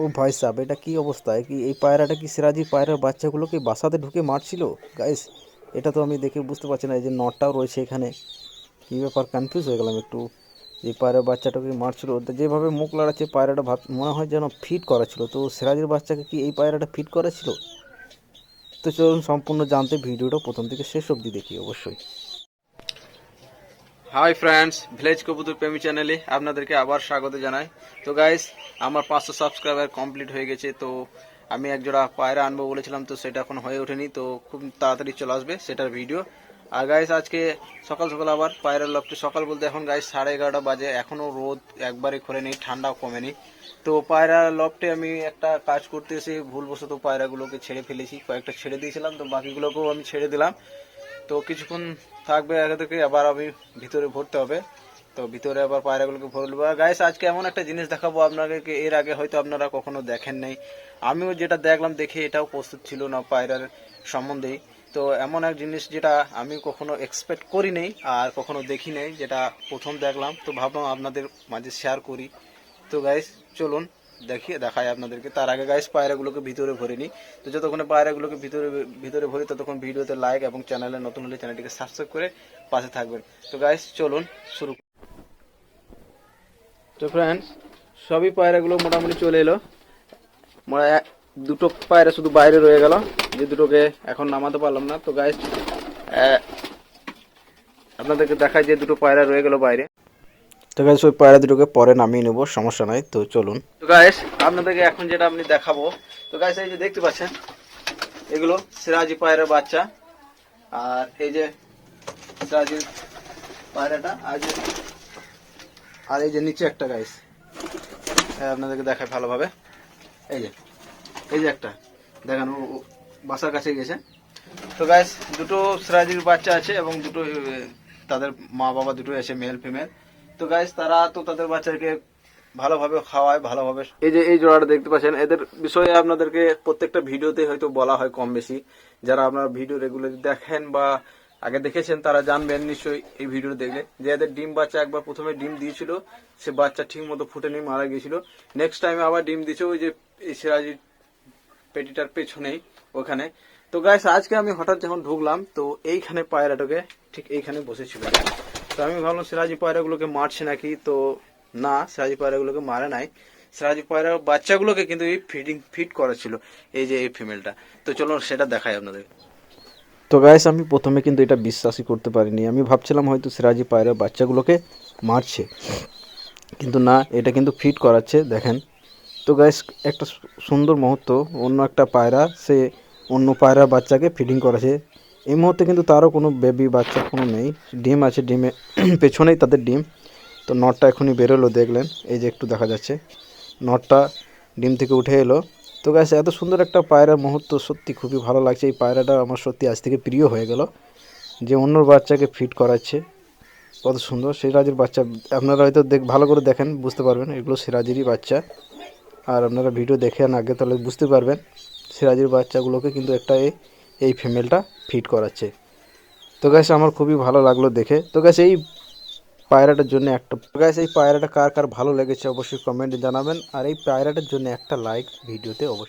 ও ভাই সাহেব, এটা কি অবস্থা? কি, এই পায়রাটা কি সিরাজি পায়রার বাচ্চাগুলোকে বাসাতে ঢুকে মারছিল? গাইস এটা তো আমি দেখে বুঝতে পারছি না, এই যে নটটাও রয়েছে এখানে। কী ব্যাপার কনফিউজ হয়ে গেলাম একটু। এই পায়রার বাচ্চাটাকে মারছিল? যেভাবে মুখ লাড়াচ্ছে, পায়রাটা ভাব, মনে হয় যেন ফিট করা ছিল তো সিরাজের বাচ্চাকে কি এই পায়রাটা ফিট করা ছিল তো চলুন, সম্পূর্ণ জানতে ভিডিওটা প্রথম থেকে শেষ অবধি দেখি, অবশ্যই। হাই ফ্রেন্ডস ভিলেজ কবুতর প্রেমী চ্যানেলে আপনাদেরকে আবার স্বাগত জানাই। তো গাইস আমার পাঁচশো সাবস্ক্রাইবার কমপ্লিট হয়ে গেছে, তো আমি এক জোড়া পায়রা আনব বলেছিলাম, তো সেটা এখন হয়ে ওঠেনি, তো খুব তাড়াতাড়ি চলে আসবে সেটার ভিডিও আর গাইস আজকে সকাল সকাল আবার পায়রার লফটে সকাল বলতে এখন গাইস সাড়ে এগারোটা বাজে এখনও রোদ একবারে খোলেনি ঠান্ডাও কমেনি। তো পায়রা লফটে আমি একটা কাজ করতে এসে ভুলবশত পায়রাগুলোকে ছেড়ে ফেলেছি, কয়েকটা ছেড়ে দিয়েছিলাম, তো বাকিগুলোকেও আমি ছেড়ে দিলাম। তো কিছুক্ষণ থাকবে আগে থেকে, আবার আমি ভিতরে ভরতে হবে। তো ভিতরে আবার পায়রাগুলোকে ভরবো গাইস আজকে এমন একটা জিনিস দেখাবো আপনাদেরকে, এর আগে হয়তো আপনারা কখনো দেখেন নাই। আমিও যেটা দেখলাম, দেখে এটাও প্রস্তুত ছিল না পায়রার সম্বন্ধেই। তো এমন এক জিনিস যেটা আমি কখনো এক্সপেক্ট করি নেই আর কখনো দেখি নেই, যেটা প্রথম দেখলাম। তো ভাবলাম আপনাদের মাঝে শেয়ার করি। তো গাইস চলুন। দেখিয়ে দেখাই আপনাদেরকে। তার আগে গাইস পায়রাগুলোকে ভিতরে ভরে নিই তো যতক্ষণে পায়রাগুলোকে ভিতরে ভিতরে ভরি, ততক্ষণ ভিডিওতে লাইক এবং চ্যানেলে নতুন হলে চ্যানেলটিকে সাবস্ক্রাইব করে পাশে থাকবেন। তো গাইস চলুন শুরু তো ফ্রেন্ডস সবই পায়রাগুলো মোটামুটি চলে এলো। মোটা দুটো পায়রা শুধু বাইরে রয়ে গেল। যে দুটোকে এখন নামাতে পারলাম না। তো গাইস আপনাদেরকে দেখায় যে দুটো পায়রা রয়ে গেল বাইরে। তো গাইস ওই পায়রা দুটোকে পরে নামিয়ে নেব, সমস্যা নাই, তো চলুন। তো গাইস আপনাদেরকে এখন যেটা আপনি দেখাবো, তো গাইস এই যে দেখতে পাচ্ছেন, এগুলো সিরাজি পায়রার বাচ্চা, আর এই যে সিরাজির পায়রাটা, আর যে, আর এই যে নিচে একটা গাইস আপনাদেরকে দেখায় ভালোভাবে। এই যে এই যে একটা, দেখেন, ও বাসার কাছে গেছে। তো গাইস দুটো সিরাজির বাচ্চা আছে এবং দুটো তাদের মা বাবা দুটো আছে মেল ফিমেল তো গাইস তারা তো তাদের বাচ্চাকে ভালোভাবে খাওয়ায়, ভালোভাবে এই যে, এই জোড়াটা দেখতে পাচ্ছেন, এদের বিষয়ে আপনাদেরকে প্রত্যেকটা ভিডিওতে হয়তো বলা হয় কম বেশি। যারা আপনারা ভিডিও রেগুলার দেখেন বা আগে দেখেছেন, তারা জানবেন নিশ্চয়ই এই ভিডিও দেখলে। যে এদের ডিম বাচ্চা একবার প্রথমে ডিম দিয়েছিল, সে বাচ্চা ঠিক মতো ফুটেনি, মারা গিয়েছিল। নেক্সট টাইমে আবার ডিম দিয়েছে, ওই যে সিরাজির পেটিটার পেছনেই, ওখানে। তো গাইস আজকে আমি হঠাৎ যখন ঢুকলাম, তো এইখানে পায়রাটাকে ঠিক এইখানে বসেছিল। তো আমি ভাবলাম সিরাজি পায়রাগুলোকে মারছে নাকি, তো না, সিরাজি পায়রাগুলোকে মারে নাই। সিরাজি পায়রা বাচ্চাগুলোকে কিন্তু এই ফিডিং ফিট করা ছিল এই যে এই ফিমেলটা তো চলো সেটা দেখাই আপনাদের। তো গাইস আমি প্রথমে কিন্তু এটা বিশ্বাসই করতে পারিনি। আমি ভাবছিলাম হয়তো সিরাজি পায়রা বাচ্চাগুলোকে মারছে। কিন্তু না, এটা কিন্তু ফিট করাচ্ছে, দেখেন। তো গাইস একটা সুন্দর মুহূর্ত, অন্য একটা পায়রা, সে অন্য পায়রার বাচ্চাকে ফিডিং করেছে এই মুহূর্তে কিন্তু তারও কোনো বেবি বাচ্চা কোনো নেই। ডিম আছে, ডিমে পেছনেই তাদের ডিম। তো নটটা এখনই বেরোলো, দেখলেন। এই যে একটু দেখা যাচ্ছে। নটটা ডিম থেকে উঠে এলো। তো গাছ এত সুন্দর একটা পায়রার মুহূর্ত, সত্যি খুবই ভালো লাগছে। এই পায়রাটা আমার সত্যি আজ থেকে প্রিয় হয়ে গেল। যে অন্য বাচ্চাকে ফিট করাচ্ছে, কত সুন্দর। সিরাজের বাচ্চা, আপনারা হয়তো দেখ, ভালো করে দেখেন, বুঝতে পারবেন। এগুলো সিরাজেরই বাচ্চা। আর আপনারা ভিডিও দেখেন আগে, তাহলে বুঝতে পারবেন। সিরাজের বাচ্চাগুলোকে কিন্তু একটা এই এই ফিমেলটা ফিট করাচ্ছে। তো গ্যাস আমার খুবই ভালো লাগল দেখে। তো গ্যাস এই পায়রাটার জন্য একটা গ্যাস এই পায়রাটা কার কার ভালো লেগেছে অবশ্যই কমেন্টে জানাবেন। আর এই পায়রাটার জন্য একটা লাইক ভিডিওতে অবশ্যই